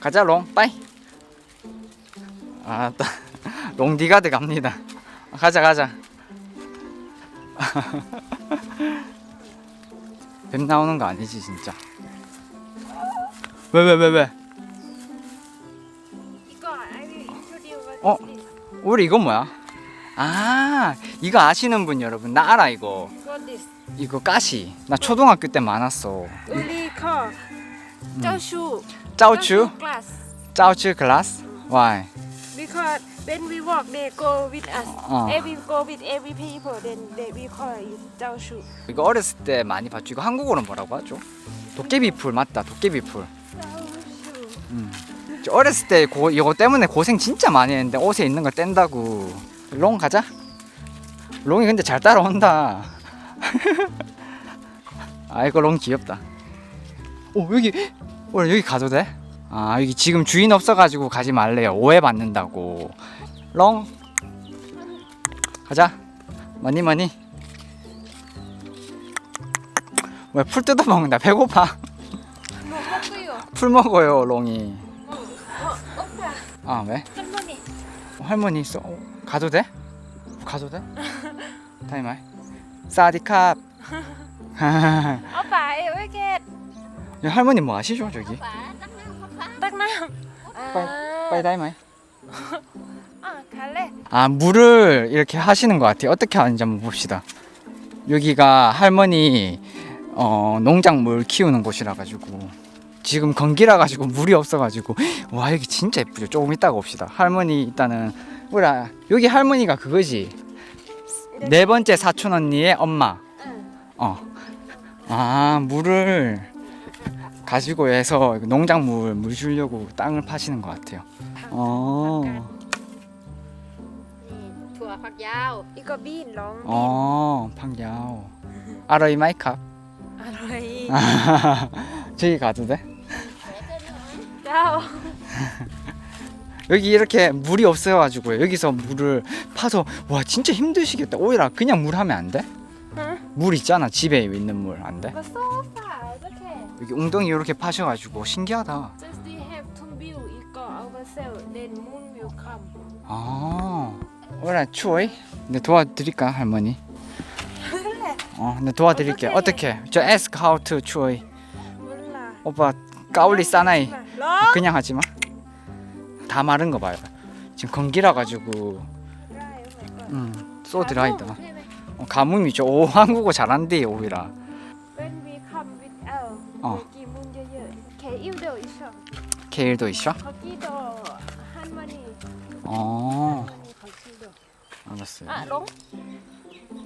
가자 롱. 빠이. 아따 롱디가드 갑니다. 가자 가자. 뱀 나오는 거 아니지 진짜? 왜 왜왜 어? 우리 이거 뭐야? 아 이거 아시는 분 여러분. 나 알아 이거? 이거 가시. 나 초등학교 때 많았어. 우리 거. 쩌슈 짜오추 glass 짜오추 글라스 why because when we walk they go with us 어. every go with every people then they we call it 쩌슈 이거 어렸을 때 많이 봤죠. 이거 한국어로 뭐라고 하죠? 도깨비 풀 맞다. 도깨비 풀. 쩌슈 음. 저 어렸을 때 고, 이거 때문에 고생 진짜 많이 했는데 옷에 있는 거 뗀다고. 롱 가자. 롱이 근데 잘 따라온다. 아 이거 롱 귀엽다. 오 여기 어 여기 가도 돼? 아 여기 지금 주인 없어가지고 가지 말래요. 오해 받는다고. 롱 가자. 머니 머니. 왜풀 뜯어 먹는다. 배고파. 풀 먹어요 롱이. 오빠 아 왜? 할머니 어, 할머니 있어? 어, 가도 돼? 가도 돼? 타이마이 사디캅 오빠 야, 할머니 뭐 아시죠 저기? 딱남 빨리 타이마이. 아 갈래? 아 물을 이렇게 하시는 것 같아요. 어떻게 하는지 한번 봅시다. 여기가 할머니 어, 농작물 키우는 곳이라 가지고 지금 건기라 가지고 물이 없어 가지고. 와 여기 진짜 예쁘죠? 조금 이따가 봅시다. 할머니 일단은 우라 여기 할머니가 그거지? 네 번째 사촌 언니의 엄마. 응. 어. 아, 물을 가지고 해서 농작물 물 주려고 땅을 파시는 것 같아요. 어.ถั่วฝักยาว 이거 빈 롱빈 어, 팡야오. 아로이 마이캅. 알로이 저기 가도 돼? 짜오 여기 이렇게 물이 없어가지고 여기서 물을 파서 와 진짜 힘드시겠다. 오히려 그냥 물 하면 안 돼? 응? 물 있잖아 집에 있는 물 안 돼? 이거 소파 이렇게 여기 웅덩이 이렇게 파셔가지고 신기하다. Just we have to build 이거 ourselves then moon will come 아, 오라 추워이? 내 도와드릴까 할머니? 어, 내 도와드릴게. 어떻게? 저 ask how to 추워이. 몰라 오빠 까올리 싸나이. 롱? 그냥 하지 마. 다 마른 거 봐요. 지금 건기라 가지고 음, 쏘 드라이다. 어, 가뭄이죠. 오, 한국어 잘한대 오히려. 어. 여기 문 열려 개일도 있어 케일도 있어? 거기도 할머니 어, 할머니 거기도 알았어요. 아 롱?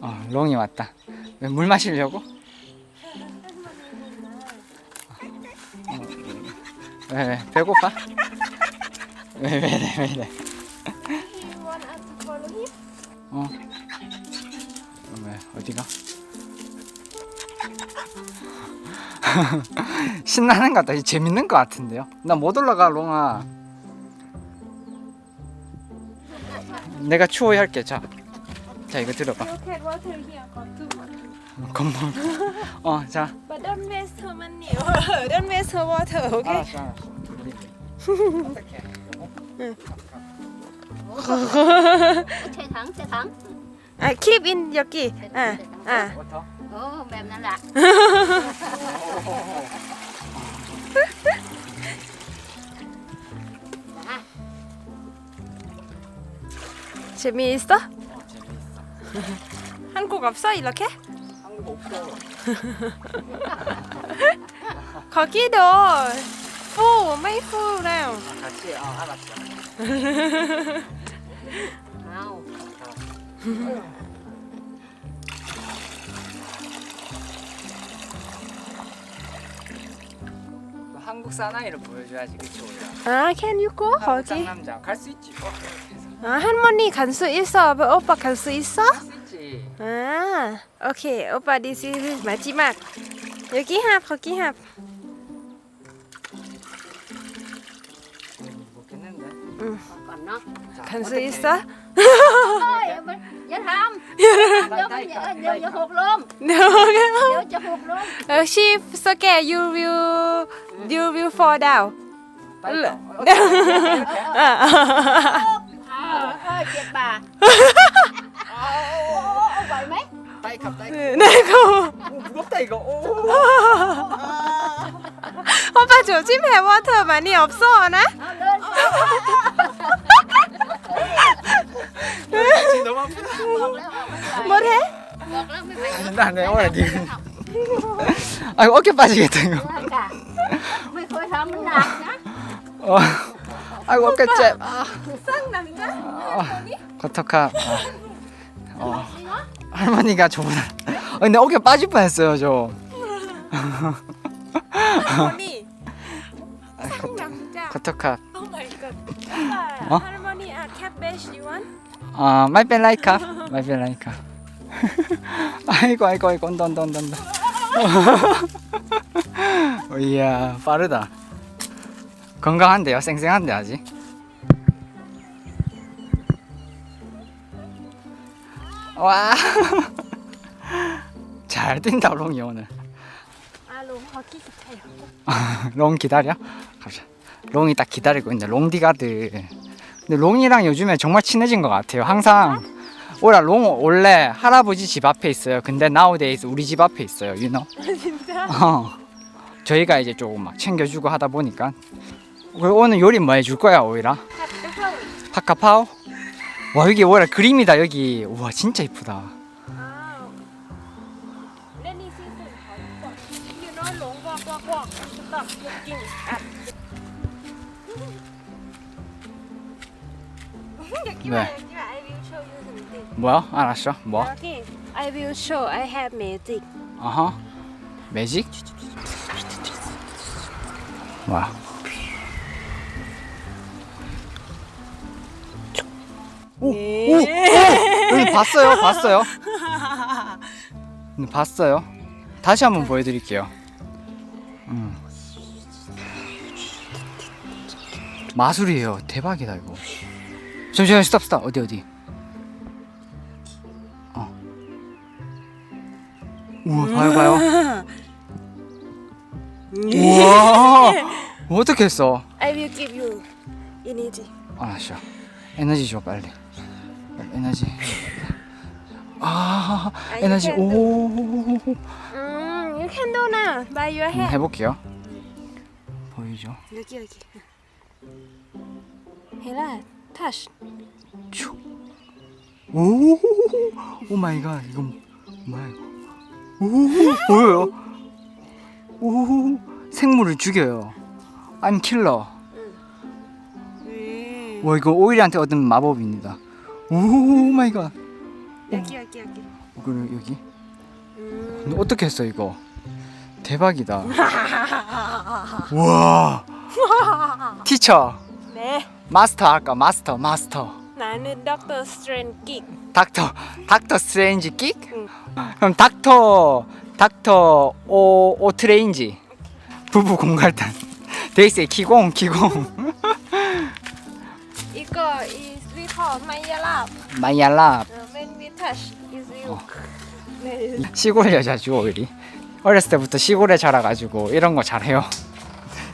어, 롱이 왔다. 왜 물 마시려고? 왜, 왜, 배고파? 왜, 왜, 래 왜, want us to follow him 어. 왜 어디가? 신나는 것 같다. 재밌는 것 같은데요. 나 못 올라가, 롱아. 내가 추호해 할게. 자, 자 이거 들어봐. Okay, water here got too much. 건물. 어, 자. But don't mess her money. don't mess her water, okay? 알았어, 알았어. 우리 어떻게? 응. 재당, 재당. 아, keep in 여기. 아, 아. 워터. โอ้แบบนั้นแหละ 재미있어? 어, 재밌어. 한국 없어 이렇게? 한국 없어. 거기도 푸,ไม่푸 now 같이 어, 알았어. เอา 한국 사나이를 보여줘야지 그치 아, can you go 거기? 남자 갈 수 있지. 어, 아, 할머니 갈 수 있어? 아빠, 오빠 갈 수 있어? 아, 오케이. 오빠, this is 마지막. 여기 합, 거기 합. 음, 못겠는데. 응. 갈 수 있어? เฮ้ยมันอย่าทำเดี๋ยวมันอย่าเดี๋ยวจะหกล้ม No เดี๋ยวจะหกล้ม uh, she forget you will you will fall down ơi chết bà vậy mấy 따이캅 따이캅 네, 고. 오 무겁다 이거 오. 오빠 조심해. 워터 많이 없어, 나? 지금 뭐래? mày 안돼 안돼 오래 지금 아 어깨 빠지겠다 이거 nhá 어. 아이고 어깨 째 아. 아, 어떡하 아. 어. 할머니가 저보다 어, 근데 어깨 빠질 뻔했어요 저 할머니. 쌍남자. 어떡하 오 마이 갓. 어? 할머니 아 you want? 아 말벨 라이카. 말벨 라이카. 아이고 아이고 아이고 온다 온다 온다 온다 어, 이야 빠르다. 건강한데요? 쌩쌩한데 아직? 와 잘 뛴다 롱이 오늘. 아, 롱 허기 좋대요. 롱 기다려? 가자 롱이 딱 기다리고 있네. 롱디가드 근데 롱이랑 요즘에 정말 친해진 것 같아요. 항상 오라 롱 원래. 할아버지 집 앞에 있어요. 근데 nowadays 우리 집 앞에 있어요 you know? 진짜? 어. 저희가 이제 조금 막 챙겨주고 하다 보니까. 그리고 오늘 요리 뭐 해줄 거야 오이라? 파카파오 와 여기 오이라 그림이다 여기. 우와 진짜 이쁘다 something 뭐야 알았어 뭐 I will show I have magic 어허 매직 와 오, 오, 오, 여기 봤어요, 봤어요. 네, 봤어요. 다시 한번 보여드릴게요. 음. 마술이에요. 대박이다 이거. 잠시만, 스탑, 스탑. 어디 어디? 어. 우와, 봐요, 봐요. 우와, 어떻게 했어? I will give you energy 알았어. 에너지 줘 빨리. 에너지. 아, 아, 에너지. 오. 음, you can do now by your hand 해볼게요. 보이죠? 여기 여기 헬라 touch 슉. 오, 오 마이 갓. 뭐야 이거? 오, 보여요? 오, 생물을 죽여요. I'm killer. 음. 와 이거 오일한테 얻은 마법입니다. 오 마이 갓. 여기 여기 여기 그리고 여기. 음. 근데 어떻게 했어 이거? 대박이다. 우와. 티처. 네 마스터 아까 마스터 마스터. 나는 닥터 스트레인 킥 닥터 닥터 스트레인지 끽? 응. 그럼 닥터 닥터 오 오트레인지 부부 공갈단. 데이스의 기공 기공. 이거 is we call 마이알라 when we touch is you 어. 네. 시골 여자죠 오일이. 어렸을 때부터 시골에 자라가지고 이런 거 잘해요.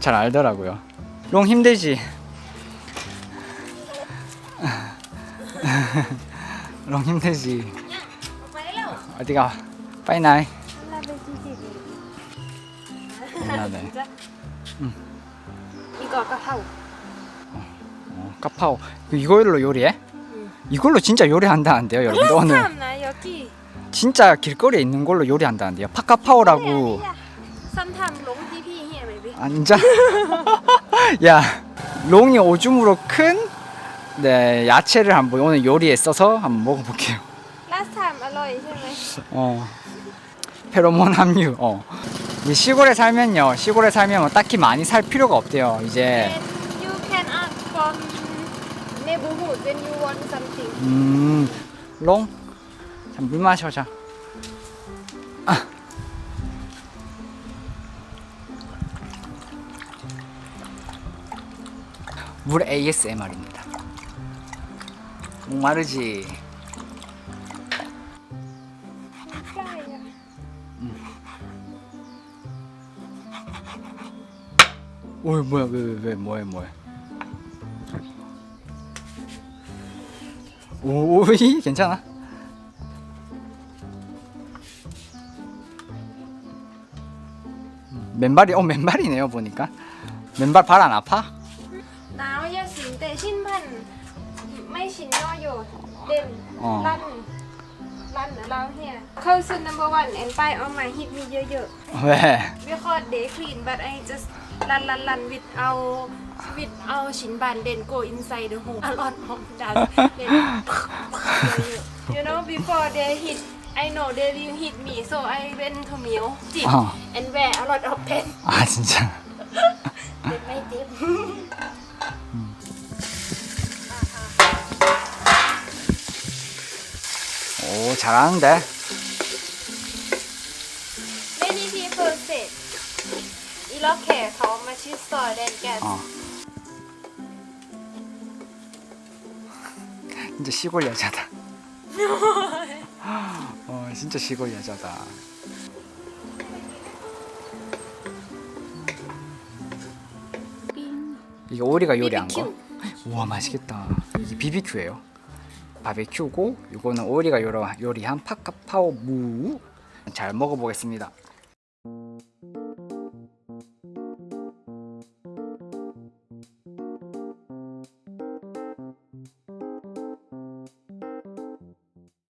잘 알더라고요. 롱 힘들지. 롱 힘들지. 어디가? 빠이나이. 나네. 이거 카카오 어, 까파오. 이걸로 요리해? 이걸로 진짜 요리한다는데요, 여러분. 오늘 나 여기 진짜 길거리에 있는 걸로 요리한다는데요. 파카파오라고. 앉아. 야, 롱이 오줌으로 큰 네, 야채를 한번 오늘 요리에 써서 한번 먹어볼게요. last time อร่อยใช่ไหม 어, 페로몬 함유. 어. 이 시골에 살면요, 시골에 살면 뭐 딱히 많이 살 필요가 없대요. 이제. And you can ask from neighborhood when you want something 음, 롱. 자, 물 마셔, 자. 아. 물 ASMR입니다. 목마르지? 어, 뭐야 왜 왜 왜 뭐해 뭐해 오이 괜찮아 음, 맨발이 어 맨발이네요 보니까 맨발 발 안 아파? ย์เด่นอ๋อ ลั่นลั่นแล้วเฮียเข้าซุน number one and ไปเอามาฮิตมีเยอะแหม่ๆ because they clean but I just ลันลันลันวิดเอาวิดเอาชินบันเด่น go inside the home a lot of dust เด่น you know before they hit I know they will hit me so I went to meal จิบ Oh. and wear a lot of pen อ่าจริงจัง เด็กไม่เจ็บ 오, 잘하는데? 이렇게 더 맛있어 than 어. 진짜 시골 여자다. 어, 진짜 시골 여자다. 이게 오리가 요리한 거? 우와, 맛있겠다. 이게 BBQ예요. 바베큐고 이거는 오리가 요리, 요리한 파카파오 무. 잘 먹어보겠습니다.